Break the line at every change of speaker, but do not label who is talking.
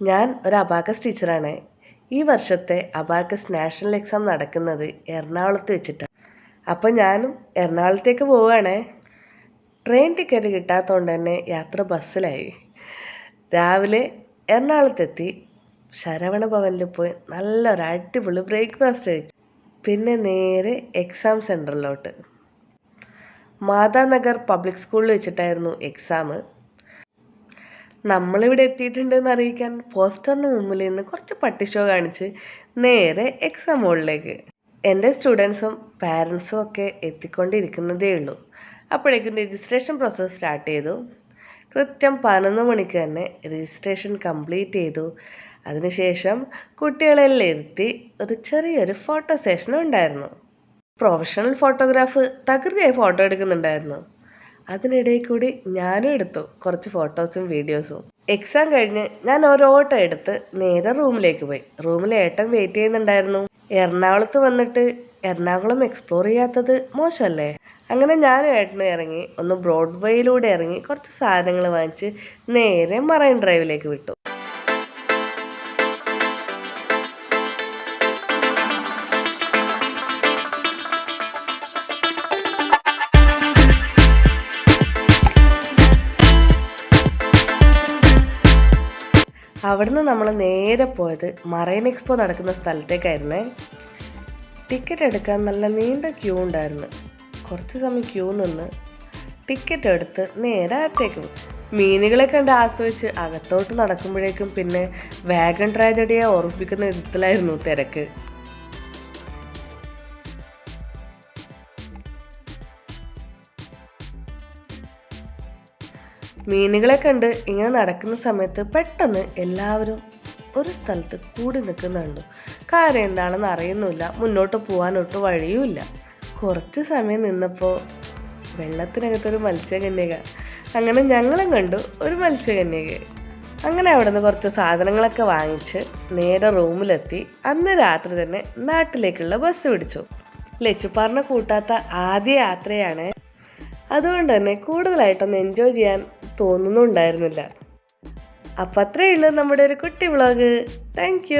ഞാൻ ഒരു അബാക്കസ് ടീച്ചറാണ്. ഈ വർഷത്തെ അബാക്കസ് നാഷണൽ എക്സാം നടക്കുന്നത് എറണാകുളത്ത് വെച്ചിട്ടാണ് അപ്പം ഞാനും എറണാകുളത്തേക്ക് പോവുകയാണ് ട്രെയിൻ ടിക്കറ്റ് കിട്ടാത്തതുകൊണ്ട് തന്നെ യാത്ര ബസ്സിലായി. രാവിലെ എറണാകുളത്തെത്തി ശരവണ ഭവനിൽ പോയി നല്ലൊരു അടിപൊളി ബ്രേക്ക്ഫാസ്റ്റ് കഴിച്ചു. പിന്നെ നേരെ എക്സാം സെന്ററിലോട്ട് മാതാനഗർ പബ്ലിക് സ്കൂളിൽ വെച്ചിട്ടായിരുന്നു എക്സാം. നമ്മളിവിടെ എത്തിയിട്ടുണ്ടെന്ന് അറിയിക്കാൻ പോസ്റ്ററിന് മുമ്പിൽ നിന്ന് കുറച്ച് പട്ടി ഷോ കാണിച്ച് നേരെ എക്സാം ഹോളിലേക്ക് എന്റെ സ്റ്റുഡൻസും പാരൻസും ഒക്കെ എത്തിക്കൊണ്ടിരിക്കുന്നതേ ഉള്ളൂ. അപ്പോഴേക്കും രജിസ്ട്രേഷൻ പ്രോസസ്സ് സ്റ്റാർട്ട് ചെയ്തു. കൃത്യം പതിനൊന്ന് മണിക്ക് തന്നെ രജിസ്ട്രേഷൻ കംപ്ലീറ്റ് ചെയ്തു. അതിനുശേഷം കുട്ടികളെല്ലാം ഇരുത്തി ഒരു ചെറിയൊരു ഫോട്ടോ സെഷൻ ഉണ്ടായിരുന്നു. പ്രൊഫഷണൽ ഫോട്ടോഗ്രാഫ് തകൃതിയായി ഫോട്ടോ എടുക്കുന്നുണ്ടായിരുന്നു. അതിനിടയിൽ കൂടി ഞാനും എടുത്തു കുറച്ച് ഫോട്ടോസും വീഡിയോസും. എക്സാം കഴിഞ്ഞ് ഞാൻ ഒരു ഓട്ടോ എടുത്ത് നേരെ റൂമിലേക്ക് പോയി. റൂമിൽ ഏട്ടൻ വെയിറ്റ് ചെയ്യുന്നുണ്ടായിരുന്നു. എറണാകുളത്ത് വന്നിട്ട് എറണാകുളം എക്സ്പ്ലോർ ചെയ്യാത്തത് മോശമല്ലേ? അങ്ങനെ ഞാനും ഏട്ടനും ഇറങ്ങി ഒന്ന് ബ്രോഡ്വേയിലൂടെ ഇറങ്ങി കുറച്ച് സാധനങ്ങൾ വാങ്ങിച്ച് നേരെ മറൈൻ ഡ്രൈവിലേക്ക് വിട്ടു. അവിടുന്ന് നമ്മൾ നേരെ പോയത് മറൈൻ എക്സ്പോ നടക്കുന്ന സ്ഥലത്തേക്കായിരുന്നേ. ടിക്കറ്റ് എടുക്കാൻ നല്ല നീണ്ട ക്യൂ ഉണ്ടായിരുന്നു. കുറച്ച് സമയം ക്യൂ നിന്ന് ടിക്കറ്റ് എടുത്ത് നേരെ അകത്തേക്ക് മീനുകളെ കണ്ട് ആസ്വദിച്ച് അകത്തോട്ട് നടക്കുമ്പോഴേക്കും പിന്നെ വാഗൺ ട്രാജഡിയെ ഓർമ്മിപ്പിക്കുന്ന വിധത്തിലായിരുന്നു തിരക്ക്. മീനുകളെ കണ്ട് ഇങ്ങനെ നടക്കുന്ന സമയത്ത് പെട്ടെന്ന് എല്ലാവരും ഒരു സ്ഥലത്ത് കൂടി നിൽക്കുന്നുണ്ട്. കാര്യം എന്താണെന്ന് അറിയുന്നില്ല മുന്നോട്ട് പോകാനൊട്ട് വഴിയുമില്ല. കുറച്ച് സമയം നിന്നപ്പോൾ വെള്ളത്തിനകത്തൊരു മത്സ്യകന്യക. അങ്ങനെ ഞങ്ങളും കണ്ടു ഒരു മത്സ്യകന്യക അങ്ങനെ അവിടെ നിന്ന് കുറച്ച് സാധനങ്ങളൊക്കെ വാങ്ങിച്ച് നേരെ റൂമിലെത്തി. അന്ന് രാത്രി തന്നെ നാട്ടിലേക്കുള്ള ബസ് പിടിച്ചു. ലച്ചുപ്പാറിനെ കൂട്ടാത്ത ആദ്യ യാത്രയാണ്. അതുകൊണ്ട് തന്നെ കൂടുതലായിട്ടൊന്ന് എൻജോയ് ചെയ്യാൻ തോന്നുന്നുണ്ടായിരുന്നില്ല. അപ്പം അത്രയേ ഉള്ളൂ നമ്മുടെ ഒരു കുട്ടി വ്ളോഗ്. താങ്ക്